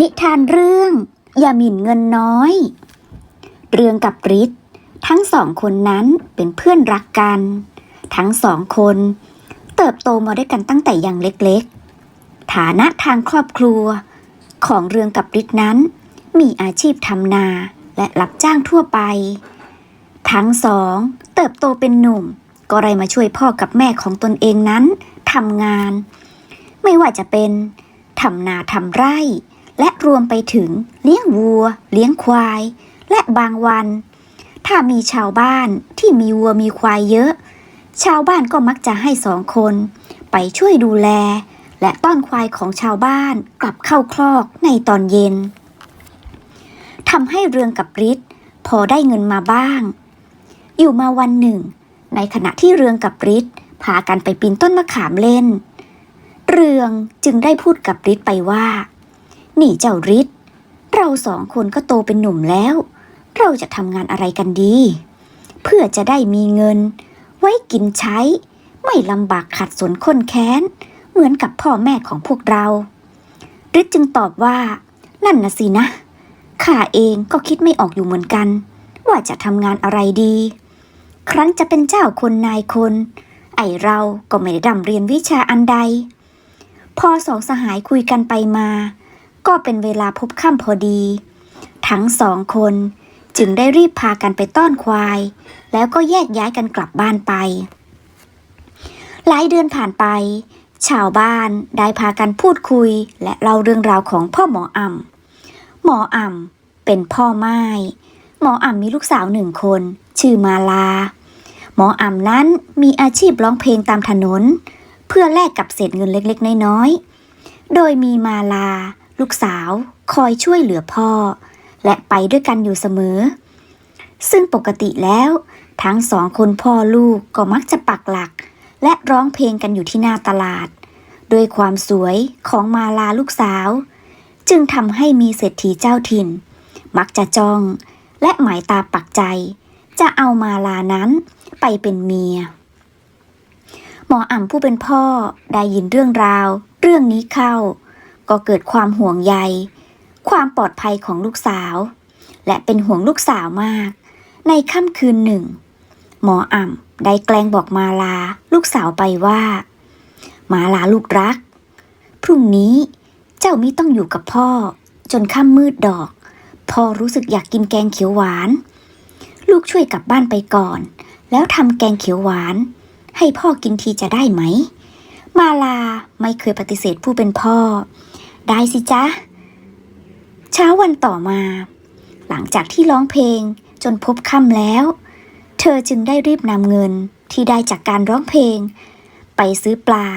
นิทานเรื่อง อย่าหมิ่นเงินน้อย เรื่องกับริศทั้งสองคนนั้นเป็นเพื่อนรักกัน ทั้งสองคน เติบโตมาด้วยกันตั้งแต่ยังเล็กๆ ฐานะทางครอบครัว ของเรืองกับริศนั้น มีอาชีพทำนาและรับจ้างทั่วไป ทั้งสอง เติบโตเป็นหนุ่ม ก็ไรมาช่วยพ่อกับแม่ของตนเองนั้นทำงาน ไม่ว่าจะเป็นทำนาทำไร่ และรวมไปถึงเลี้ยงวัว เลี้ยงควาย และบางวัน ถ้ามีชาวบ้านที่มีวัวมีควายเยอะ ชาวบ้านก็มักจะให้สองคน ไปช่วยดูแล และต้อนควายของชาวบ้านกลับเข้าคลอกในตอนเย็นทำให้เรืองกับฤทธิ์พอได้เงินมาบ้าง อยู่มาวันหนึ่ง ในขณะที่เรืองกับฤทธิ์พากันไปปีนต้นมะขามเล่น เรืองจึงได้พูดกับฤทธิ์ไปว่า นี่เจ้าฤทธิ์เราสองคนก็โตเป็นหนุ่มแล้ว เราจะทำงานอะไรกันดี เพื่อจะได้มีเงิน ไว้กินใช้ ไม่ลำบากขัดสนข้นแค้น เหมือนกับพ่อแม่ของพวกเราฤทธิ์จึงตอบว่า นั่นนะสินะข้าเองก็คิดไม่ออกอยู่เหมือนกัน ว่าจะทำงานอะไรดี ครั้นจะเป็นเจ้าคนนายคน ไอเราก็ไม่ได้ดำเรียนวิชาอันใด พอสองสหายคุยกันไปมา ก็เป็นเวลาพบค่ำพอดี ทั้งสองคนจึงได้รีบพากันไปต้อนควาย แล้วก็แยกย้ายกันกลับบ้านไป หลายเดือนผ่านไป ชาวบ้านได้พากันพูดคุยและเล่าเรื่องราวของพ่อหมออ่ำหมออ่ำเป็นพ่อไม้หมออ่ำมีลูกสาวหนึ่งคน ชื่อมาลา หมออ่ำนั้นมีอาชีพร้องเพลงตามถนน เพื่อแลกกับเศษเงินเล็กๆ น้อยๆโดยมีมาลา ลูกสาวคอยช่วยเหลือพ่อ และไปด้วยกันอยู่เสมอ ซึ่งปกติแล้ว ทั้งสองคนพ่อลูกก็มักจะปักหลัก และร้องเพลงกันอยู่ที่หน้าตลาด ด้วยความสวยของมาลาลูกสาว จึงทำให้มีเศรษฐีเจ้าถิ่น มักจะจ้องและหมายตาปักใจ จะเอามาลานั้นไปเป็นเมีย หมออ่ำผู้เป็นพ่อได้ยินเรื่องราว เรื่องนี้เข้า ก็เกิดความห่วงใย ความปลอดภัยของลูกสาว และเป็นห่วงลูกสาวมาก ในค่ำคืนหนึ่ง หมออ่ำได้แกล้งบอกมาลาลูกสาวไปว่า มาลาลูกรัก พรุ่งนี้เจ้ามิต้องอยู่กับพ่อ จนค่ำมืดดอก พ่อรู้สึกอยากกินแกงเขียวหวาน ลูกช่วยกลับบ้านไปก่อน แล้วทำแกงเขียวหวาน ให้พ่อกินทีจะได้ไหม มาลาไม่เคยปฏิเสธผู้เป็นพ่อ ได้สิจ๊ะ เช้าวันต่อมา หลังจากที่ร้องเพลงจนพบค่ำแล้ว เธอจึงได้รีบนำเงินที่ได้จากการร้องเพลง ไปซื้อปลา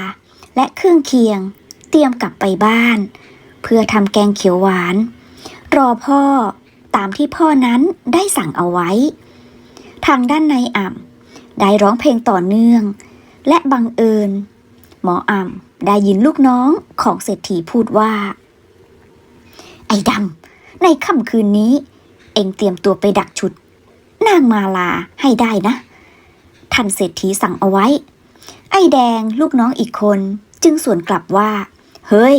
และเครื่องเคียง เตรียมกลับไปบ้าน เพื่อทำแกงเขียวหวาน รอพ่อตามที่พ่อนั้นได้สั่งเอาไว้ ทางด้านในอ่ำได้ร้องเพลงต่อเนื่อง และบังเอิญ หมออ่ำได้ยินลูกน้องของเศรษฐีพูดว่า ไอ้ดำในค่ำคืนนี้ เอ็งเตรียมตัวไปดักฉุด นางมาลาให้ได้นะ ท่านเศรษฐีสั่งเอาไว้ ไอ้แดงลูกน้องอีกคนจึงสวนกลับว่า เฮ้ย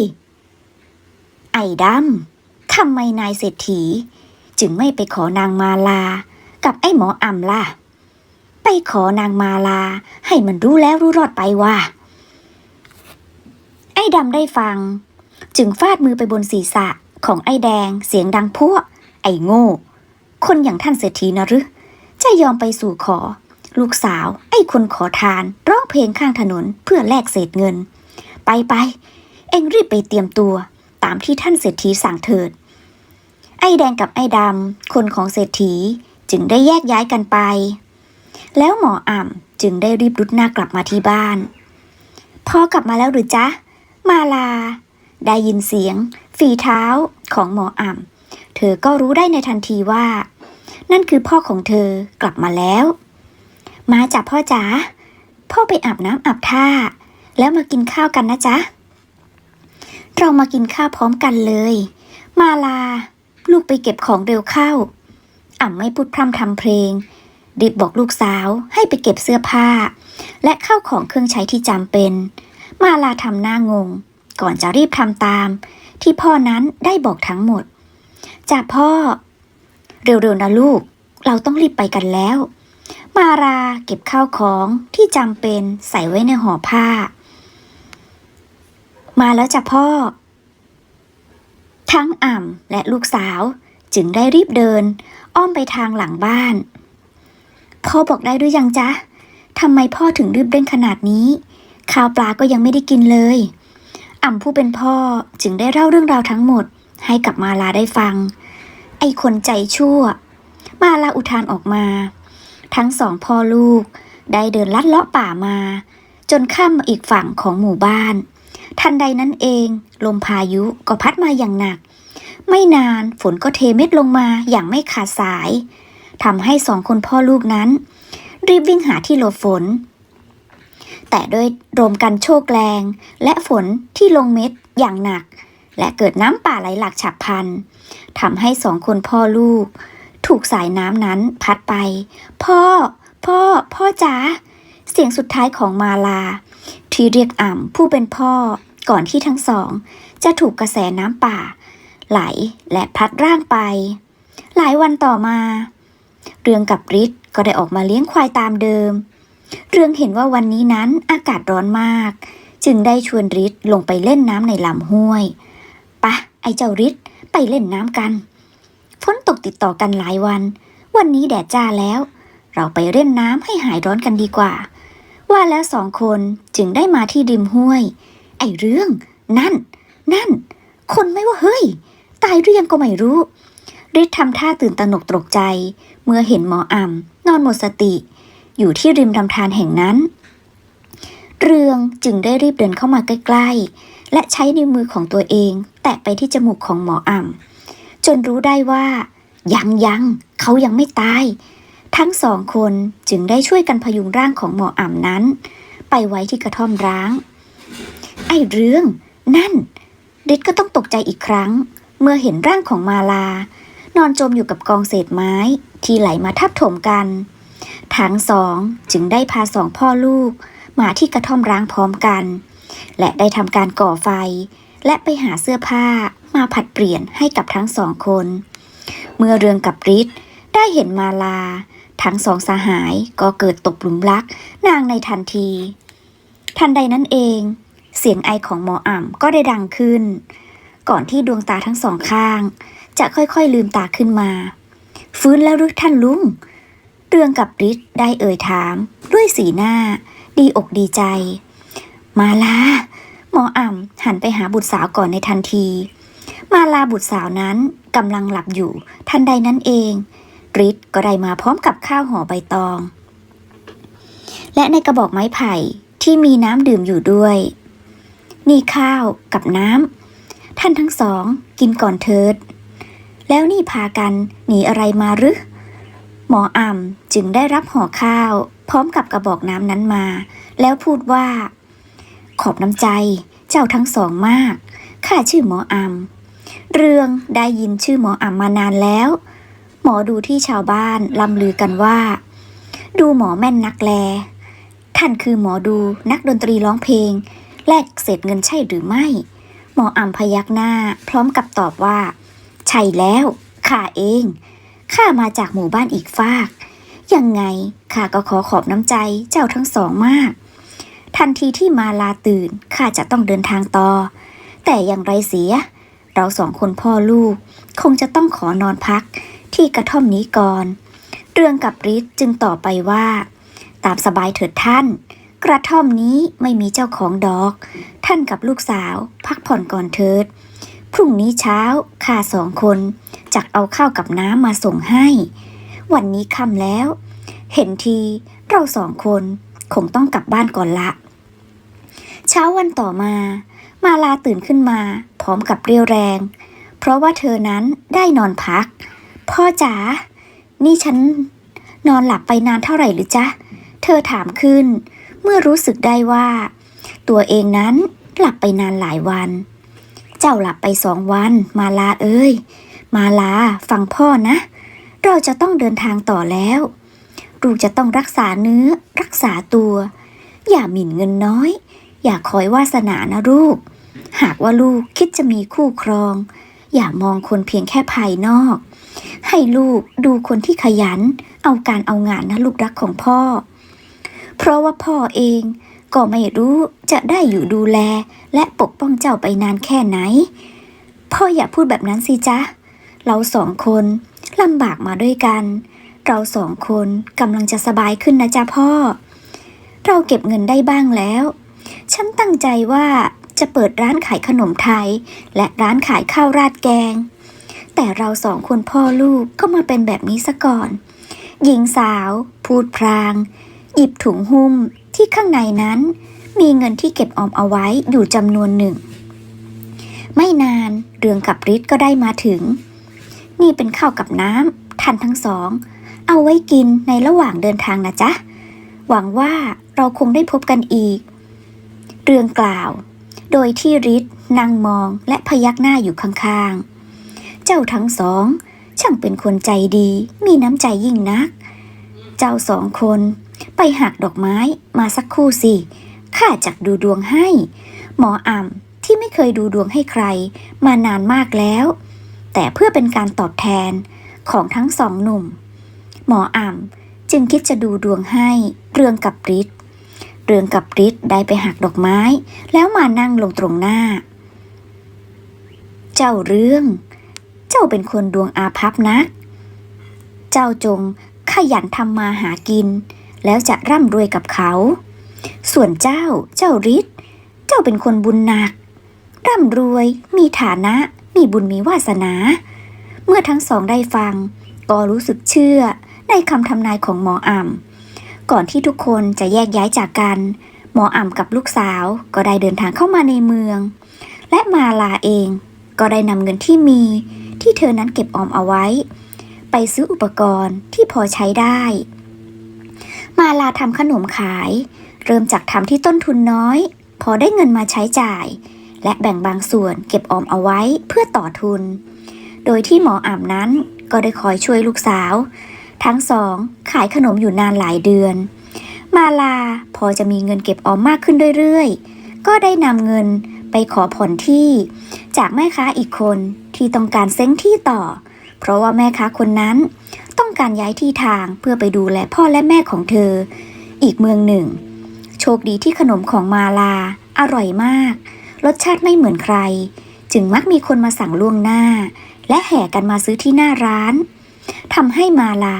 ไอ้ดำทำไมนายเศรษฐี จึงไม่ไปขอนางมาลา กับไอ้หมออ่ำล่ะ ไปขอนางมาลาให้มันรู้แล้วรู้รอดไปว่า ไอ้ดำได้ฟัง จึงฟาดมือไปบนศีรษะของไอ้แดงเสียงดังพวไอ้โง่ คนอย่างท่านเศรษฐีนะหรือจะยอมไปสู่ขอ ลูกสาว ไอ้คนขอทานร้องเพลงข้างถนนเพื่อแลกเศษเงิน ไปไปเอ็งรีบไปเตรียมตัว ตามที่ท่านเศรษฐีสั่งเถิด ไอ้แดงกับไอ้ดำคนของเศรษฐีจึงได้แยกย้ายกันไป แล้วหมออ่ำจึงได้รีบรุดหน้ากลับมาที่บ้าน พอกลับมาแล้วหรือจ๊ะ มาลา ได้ยินเสียง ฝีเท้าของหมออ่ำเธอก็รู้ได้ในทันทีว่า นั่นคือพ่อของเธอกลับมาแล้ว มาจับพ่อจ๋าพ่อไปอาบน้ำอาบท่า แล้วมากินข้าวกันนะจ๊ะ เรามากินข้าวพร้อมกันเลย มาลา ลูกไปเก็บของเร็วเข้าอ่ำไม่พูดพร่ำทำเพลงรีบบอกลูกสาวให้ไปเก็บเสื้อผ้า และข้าวของเครื่องใช้ที่จำเป็น มาลาทำหน้างง ก่อนจะรีบทำตาม ที่พ่อนั้นได้บอกทั้งหมดจ้าพ่อ เร็วๆนะลูก เราต้องรีบไปกันแล้ว มาราเก็บข้าวของที่จำเป็นใส่ไว้ในห่อผ้า มาแล้วจ้ะพ่อ ทั้งอ่ำและลูกสาวจึงได้รีบเดิน อ้อมไปทางหลังบ้าน พ่อบอกได้หรือยังจ๊ะทำไมพ่อถึงรีบเร่งขนาดนี้ ข้าวปลาก็ยังไม่ได้กินเลย อ่ำผู้เป็นพ่อจึงได้เล่าเรื่องราวทั้งหมด ให้กับมาลาได้ฟัง ไอ้คนใจชั่ว มาลาอุทานออกมา ทั้งสองพ่อลูกได้เดินลัดเลาะป่ามา จนข้ามมาอีกฝั่งของหมู่บ้าน ทันใดนั้นเอง ลมพายุก็พัดมาอย่างหนัก ไม่นานฝนก็เทเม็ดลงมาอย่างไม่ขาดสายทำให้สองคนพ่อลูกนั้น รีบวิ่งหาที่หลบฝน แต่ด้วยลมกันโชกแรง และฝนที่ลงเม็ดอย่างหนัก และเกิดน้ำป่าไหลหลากฉับพลันทำให้สองคนพ่อลูก ถูกสายน้ำนั้นพัดไป พ่อ พ่อ พ่อจ๋าเสียงสุดท้ายของมาลา ที่เรียกอ่ำผู้เป็นพ่อก่อนที่ทั้งสอง จะถูกกระแสน้ำป่า ไหลและพัดร่างไป หลายวันต่อมา เรืองกับฤทธิ์ก็ได้ออกมาเลี้ยงควายตามเดิม เรืองเห็นว่าวันนี้นั้นอากาศร้อนมาก จึงได้ชวนฤทธิ์ลงไปเล่นน้ำในลำห้วยปะไอเจ้าฤทธิ์ไปเล่นน้ำกันฝนตกติดต่อกันหลายวัน วันนี้แดดจ้าแล้ว เราไปเล่นน้ำให้หายร้อนกันดีกว่า ว่าแล้วสองคนจึงได้มาที่ริมห้วย ไอเรื่อง นั่น นั่น คนไม่ว่าเฮ้ย ตายหรือยังก็ไม่รู้ฤทธิ์ทำท่าตื่นตระหนกตกใจ เมื่อเห็นหมออ่ำนอนหมดสติ อยู่ที่ริมลำธารแห่งนั้น เรืองจึงได้รีบเดินเข้ามาใกล้ๆ และใช้นิ้วมือของตัวเอง แตะไปที่จมูกของหมออ่ำจนรู้ได้ว่า ยังยังเขายังไม่ตาย ทั้งสองคนจึงได้ช่วยกันพยุงร่างของหมออ่ำนั้น ไปไว้ที่กระท่อมร้าง ไอ้เรื่อง นั่นฤทธิ์ก็ต้องตกใจอีกครั้ง เมื่อเห็นร่างของมาลา นอนจมอยู่กับกองเศษไม้ ที่ไหลมาทับถมกัน ทั้งสองจึงได้พาสองพ่อลูก มาที่กระท่อมร้างพร้อมกัน และได้ทำการก่อไฟ และไปหาเสื้อผ้ามาผัดเปลี่ยนให้กับทั้งสองคน เมื่อเรืองกับฤทธิ์ได้เห็นมาลา ทั้งสองสหายก็เกิดตกหลุมรักนางในทันที ทันใดนั้นเอง เสียงไอของหมออ่ำก็ได้ดังขึ้น ก่อนที่ดวงตาทั้งสองข้าง จะค่อยๆลืมตาขึ้นมา ฟื้นแล้วหรือท่านลุง เรืองกับฤทธิ์ได้เอ่ยถาม ด้วยสีหน้า ดีอกดีใจ มาลา หมออ่ำหันไปหาบุตรสาวก่อนในทันที มาลาบุตรสาวนั้นกำลังหลับอยู่ ทันใดนั้นเองฤทธิ์ก็ได้มาพร้อมกับข้าวห่อใบตอง และในกระบอกไม้ไผ่ที่มีน้ำดื่มอยู่ด้วย นี่ข้าวกับน้ำท่านทั้งสองกินก่อนเถิด แล้วนี่พากันหนีอะไรมาหรือ หมออ่ำจึงได้รับห่อข้าว พร้อมกับกระบอกน้ำนั้นมา แล้วพูดว่า ขอบน้ำใจเจ้าทั้งสองมาก ข้าชื่อหมออ่ำเรืองได้ยินชื่อหมออ่ำมานานแล้ว หมอดูที่ชาวบ้านลำลือกันว่า ดูหมอแม่นนักแล ท่านคือหมอดูนักดนตรีร้องเพลง แลกเศษเงินใช่หรือไม่ หมออ่ำพยักหน้า พร้อมกับตอบว่า ใช่แล้วข้าเอง ข้ามาจากหมู่บ้านอีกฟาก ยังไงข้าก็ขอขอบน้ำใจเจ้าทั้งสองมาก ทันทีที่มาลาตื่นข้าจะต้องเดินทางต่อ แต่อย่างไรเสีย เราสองคนพ่อลูก คงจะต้องขอนอนพักที่กระท่อมนี้ก่อน เรื่องกับฤทธิ์จึงต่อไปว่า ตามสบายเถิดท่าน กระท่อมนี้ไม่มีเจ้าของดอก ท่านกับลูกสาว พักผ่อนก่อนเถิด พรุ่งนี้เช้าข้าสองคน จักเอาข้าวกับน้ำมาส่งให้ วันนี้ค่ำแล้ว เห็นทีเราสองคนคงต้องกลับบ้านก่อนละ เช้าวันต่อมา มาลาตื่นขึ้นมา พร้อมกับเรียวแรง เพราะว่าเธอนั้นได้นอนพัก พ่อจ๋านี่ฉันนอนหลับไปนานเท่าไหร่หรือจ๊ะ เธอถามขึ้น เมื่อรู้สึกได้ว่า ตัวเองนั้นหลับไปนานหลายวัน เจ้าหลับไปสองวัน มาลาเอ้ย มาลาฟังพ่อนะ เราจะต้องเดินทางต่อแล้ว ลูกจะต้องรักษาเนื้อ รักษาตัว อย่าหมิ่นเงินน้อย อย่าคอยวาสนานะลูก หากว่าลูกคิดจะมีคู่ครอง อย่ามองคนเพียงแค่ภายนอก ให้ลูกดูคนที่ขยัน เอาการเอางานนะลูกรักของพ่อ เพราะว่าพ่อเองก็ไม่รู้จะได้อยู่ดูแลและปกป้องเจ้าไปนานแค่ไหน พ่ออย่าพูดแบบนั้นสิจ๊ะ เราสองคนลำบากมาด้วยกัน เราสองคนกำลังจะสบายขึ้นนะจ๊ะพ่อ เราเก็บเงินได้บ้างแล้ว ฉันตั้งใจว่าจะเปิดร้านขายขนมไทย และร้านขายข้าวราดแกง แต่เราสองคนพ่อลูกก็มาเป็นแบบนี้ซะก่อน หญิงสาว พูดพราง หยิบถุงหุ้มที่ข้างในนั้น มีเงินที่เก็บออมเอาไว้อยู่จำนวนหนึ่ง ไม่นานเรืองกับฤทธิ์ก็ได้มาถึง นี่เป็นข้าวกับน้ำท่านทั้งสอง เอาไว้กินในระหว่างเดินทางนะจ๊ะ หวังว่าเราคงได้พบกันอีก เรื่องกล่าว โดยที่ฤทธิ์นั่งมองและพยักหน้าอยู่ข้างๆ เจ้าทั้งสอง ช่างเป็นคนใจดี มีน้ำใจยิ่งนัก เจ้าสองคนไปหักดอกไม้มาสักคู่สิข้าจักดูดวงให้ หมออ่ำที่ไม่เคยดูดวงให้ใคร มานานมากแล้ว แต่เพื่อเป็นการตอบแทนของทั้งสองหนุ่ม หมออ่ำจึงคิดจะดูดวงให้เรืองกับฤทธิ์เรืองกับฤทธิ์ได้ไปหักดอกไม้ แล้วมานั่งลงตรงหน้า เจ้าเรื่อง เจ้าเป็นคนดวงอาภัพนะ เจ้าจงขยันทำมาหากิน แล้วจะร่ำรวยกับเขา ส่วนเจ้าเจ้าฤทธิ์เจ้าเป็นคนบุญหนัก ร่ำรวยมีฐานะ มีบุญมีวาสนา เมื่อทั้งสองได้ฟัง ก็รู้สึกเชื่อในคำทำนายของหมออ่ำก่อนที่ทุกคนจะแยกย้ายจากกัน หมออ่ำกับลูกสาวก็ได้เดินทางเข้ามาในเมือง และมาลาเองก็ได้นำเงินที่มีที่เธอนั้นเก็บออมเอาไว้ ไปซื้ออุปกรณ์ที่พอใช้ได้ มาลาทำขนมขาย เริ่มจากทำที่ต้นทุนน้อย พอได้เงินมาใช้จ่าย และแบ่งบางส่วนเก็บออมเอาไว้เพื่อต่อทุน โดยที่หมออ่ำนั้นก็ได้คอยช่วยลูกสาว ทั้งสองขายขนมอยู่นานหลายเดือน มาลาพอจะมีเงินเก็บออมมากขึ้นเรื่อยๆ ก็ได้นำเงินไปขอผ่อนที่ จากแม่ค้าอีกคนที่ต้องการเซ้งที่ต่อ เพราะว่าแม่ค้าคนนั้น ต้องการย้ายที่ทางเพื่อไปดูแลพ่อและแม่ของเธอ อีกเมืองหนึ่ง โชคดีที่ขนมของมาลาอร่อยมาก รสชาติไม่เหมือนใคร จึงมักมีคนมาสั่งล่วงหน้า และแห่กันมาซื้อที่หน้าร้านทำให้มาลา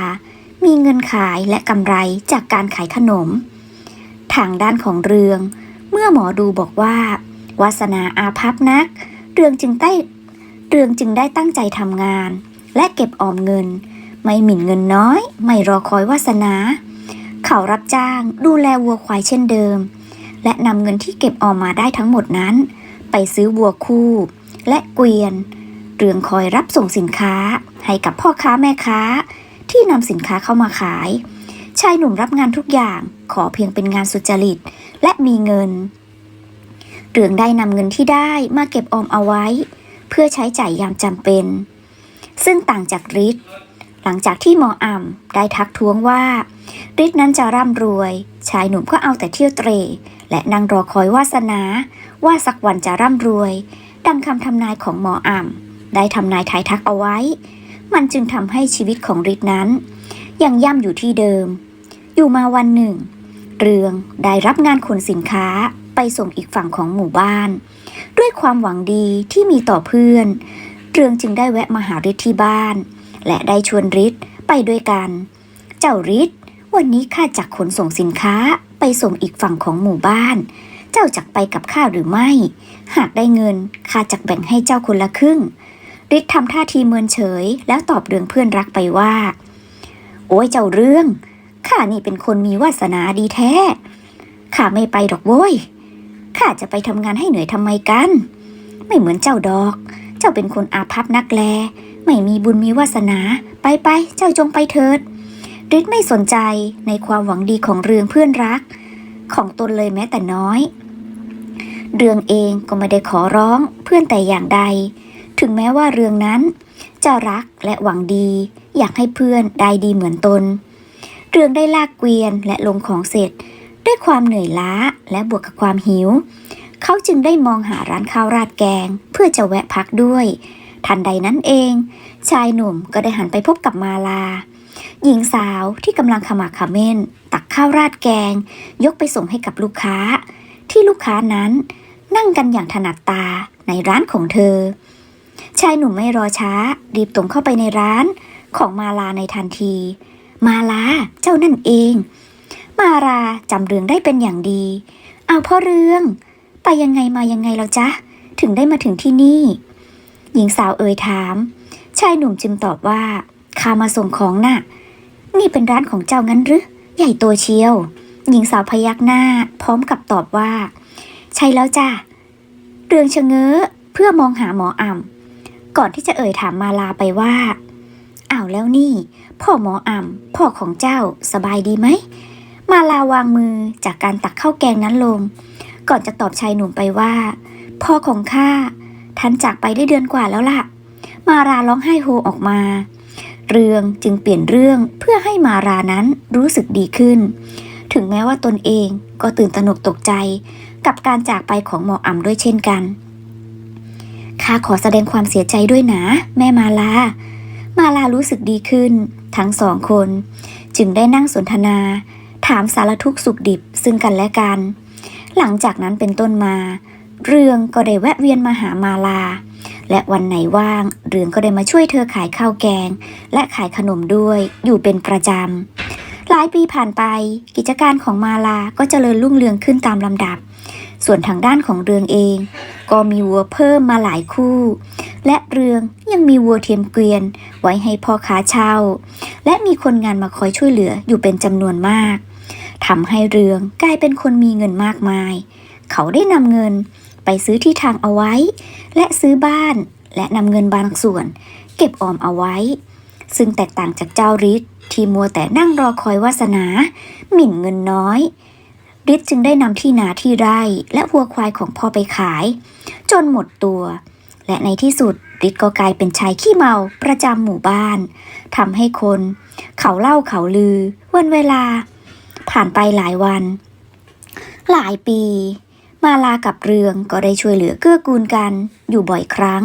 มีเงินขายและกำไรจากการขายขนม ทางด้านของเรือง เมื่อหมอดูบอกว่า วาสนาอาภัพนัก เรืองจึงได้เรืองจึงได้ตั้งใจทำงาน และเก็บออมเงิน ไม่หมิ่นเงินน้อย ไม่รอคอยวาสนา เขารับจ้างดูแลวัวควายเช่นเดิม และนำเงินที่เก็บออมมาได้ทั้งหมดนั้น ไปซื้อวัวคู่ และเกวียน เรืองคอยรับส่งสินค้า ให้กับพ่อค้าแม่ค้า ที่นำสินค้าเข้ามาขาย ชายหนุ่มรับงานทุกอย่างขอเพียงเป็นงานสุจริต และมีเงิน เรืองได้นำเงินที่ได้มาเก็บออมเอาไว้ เพื่อใช้จ่ายยามจำเป็น ซึ่งต่างจากฤทธิ์หลังจากที่หมออ่ำได้ทักท้วงว่าฤทธิ์นั้นจะร่ำรวย ชายหนุ่มก็เอาแต่เที่ยวเตร และนั่งรอคอยวาสนา ว่าสักวันจะร่ำรวย ดังคำทำนายของหมออ่ำได้ทำนายทายทักเอาไว้ มันจึงทำให้ชีวิตของฤทธิ์นั้น ยังย่ำอยู่ที่เดิม อยู่มาวันหนึ่ง เรืองได้รับงานขนสินค้าไปส่งอีกฝั่งของหมู่บ้าน ด้วยความหวังดีที่มีต่อเพื่อน เรืองจึงได้แวะมาหาฤทธิ์ที่บ้าน และได้ชวนฤทธิ์ไปด้วยกัน เจ้าฤทธิ์ วันนี้ข้าจักขนส่งสินค้าไปส่งอีกฝั่งของหมู่บ้าน เจ้าจักไปกับข้าหรือไม่ หากได้เงินข้าจักแบ่งให้เจ้าคนละครึ่งฤทธิ์ทำท่าทีเมินเฉย แล้วตอบเรื่องเพื่อนรักไปว่า โอ้ยเจ้าเรื่อง ข้านี่เป็นคนมีวาสนาดีแท้ ข้าไม่ไปดอกโว้ย ข้าจะไปทำงานให้เหนื่อยทำไมกัน ไม่เหมือนเจ้าดอก เจ้าเป็นคนอาภัพนักแล ไม่มีบุญมีวาสนา ไปไปเจ้าจงไปเถิด ฤทธิ์ไม่สนใจในความหวังดีของเรืองเพื่อนรัก ของตนเลยแม้แต่น้อย เรืองเองก็ไม่ได้ขอร้องเพื่อนแต่อย่างใด ถึงแม้ว่าเรืองนั้น จะรักและหวังดี อยากให้เพื่อนได้ดีเหมือนตน เรืองได้ลากเกวียนและลงของเสร็จ ด้วยความเหนื่อยล้าและบวกกับความหิว เขาจึงได้มองหาร้านข้าวราดแกง เพื่อจะแวะพักด้วย ทันใดนั้นเอง ชายหนุ่มก็ได้หันไปพบกับมาลา หญิงสาวที่กำลังขมักขม้น ตักข้าวราดแกง ยกไปส่งให้กับลูกค้า ที่ลูกค้านั้นนั่งกันอย่างถนัดตาในร้านของเธอ ชายหนุ่มไม่รอช้า รีบตรงเข้าไปในร้านของมาลาในทันที มาลาเจ้านั่นเอง มาราจำเรื่องได้เป็นอย่างดี เอาพ่อเรื่อง ไปยังไงมายังไงแล้วจ๊ะ ถึงได้มาถึงที่นี่ หญิงสาวเอ่ยถาม ชายหนุ่มจึงตอบว่าข้ามาส่งของน่ะ นี่เป็นร้านของเจ้างั้นหรือ ใหญ่โตเชียว หญิงสาวพยักหน้า พร้อมกับตอบว่า ใช่แล้วจ้ะเรืองชะเง้อเพื่อมองหาหมออ่ำก่อนที่จะเอ่ยถามมาลาไปว่าอ้าวแล้วนี่ พ่อหมออ่ำพ่อของเจ้าสบายดีไหม มาลาวางมือจากการตักข้าวแกงนั้นลง ก่อนจะตอบชายหนุ่มไปว่า พ่อของข้าท่านจากไปได้เดือนกว่าแล้วล่ะ มาราร้องไห้โฮออกมา เรืองจึงเปลี่ยนเรื่องเพื่อให้มารานั้นรู้สึกดีขึ้น ถึงแม้ว่าตนเองก็ตื่นตระหนกตกใจ กับการจากไปของหมออ่ำด้วยเช่นกันข้าขอแสดงความเสียใจด้วยนะ แม่มาลา มาลารู้สึกดีขึ้น ทั้งสองคน จึงได้นั่งสนทนา ถามสารทุกข์สุขดิบซึ่งกันและกัน หลังจากนั้นเป็นต้นมา เรืองก็ได้แวะเวียนมาหามาลา และวันไหนว่าง เรืองก็ได้มาช่วยเธอขายข้าวแกง และขายขนมด้วย อยู่เป็นประจำ หลายปีผ่านไป กิจการของมาลาก็เจริญรุ่งเรืองขึ้นตามลำดับ ส่วนทางด้านของเรืองเอง ก็มีวัวเพิ่มมาหลายคู่ และเรืองยังมีวัวเทียมเกวียน ไว้ให้พ่อค้าเช่า และมีคนงานมาคอยช่วยเหลืออยู่เป็นจำนวนมากทำให้เรืองกลายเป็นคนมีเงินมากมาย เขาได้นำเงินไปซื้อที่ทางเอาไว้ และซื้อบ้านและนำเงินบางส่วน เก็บออมเอาไว้ ซึ่งแตกต่างจากเจ้าฤทธิ์ที่มัวแต่นั่งรอคอยวาสนา หมิ่นเงินน้อยฤทธิ์จึงได้นำที่นาที่ไร่และวัวควายของพ่อไปขาย จนหมดตัว และในที่สุดฤทธิ์ก็กลายเป็นชายขี้เมาประจำหมู่บ้านทำให้คน เขาเล่าเขาลือ วันเวลา ผ่านไปหลายวัน หลายปี มาลากับเรืองก็ได้ช่วยเหลือเกื้อกูลกันอยู่บ่อยครั้ง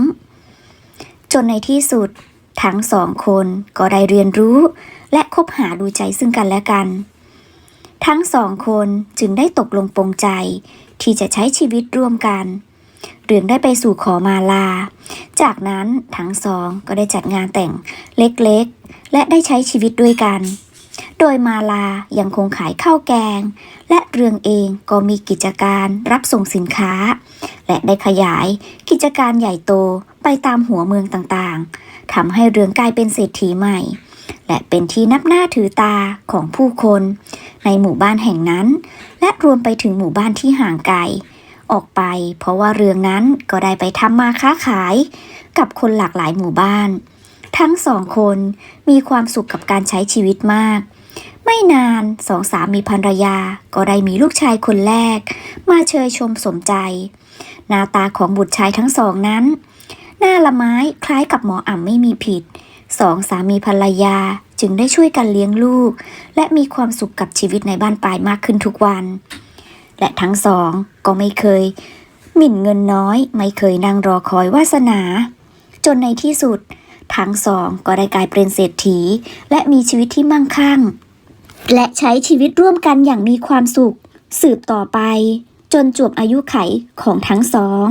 จนในที่สุด ทั้งสองคนก็ได้เรียนรู้ และคบหาดูใจซึ่งกันและกัน ทั้งสองคนจึงได้ตกลงปรงใจที่จะใช้ชีวิตร่วมกัน เรืองได้ไปสู่ขอมาลา จากนั้นทั้งสองก็ได้จัดงานแต่งเล็กๆ และได้ใช้ชีวิตด้วยกัน โดยมาลายังคงขายข้าวแกง และเรืองเองก็มีกิจการรับส่งสินค้า และได้ขยายกิจการใหญ่โตไปตามหัวเมืองต่างๆทำให้เรืองกลายเป็นเศรษฐีใหม่ และเป็นที่นับหน้าถือตาของผู้คน ในหมู่บ้านแห่งนั้น และรวมไปถึงหมู่บ้านที่ห่างไกลออกไป เพราะว่าเรืองนั้นก็ได้ไปทำมาค้าขาย กับคนหลากหลายหมู่บ้าน ทั้งสองคนมีความสุขกับการใช้ชีวิตมาก ไม่นานสองสามีภรรยาก็ได้มีลูกชายคนแรก มาเชยชมสมใจ หน้าตาของบุตรชายทั้งสองนั้น หน้าละไม้คล้ายกับหมออ่ำไม่มีผิดสองสามีภรรยาจึงได้ช่วยกันเลี้ยงลูก และมีความสุขกับชีวิตในบ้านปลายมากขึ้นทุกวัน และทั้งสองก็ไม่เคย หมิ่นเงินน้อย ไม่เคยนั่งรอคอยวาสนา จนในที่สุด ทั้งสองก็ได้กลายเป็นเศรษฐี และมีชีวิตที่มั่งคั่ง และใช้ชีวิตร่วมกันอย่างมีความสุข สืบต่อไป จนจวบอายุไขของทั้งสอง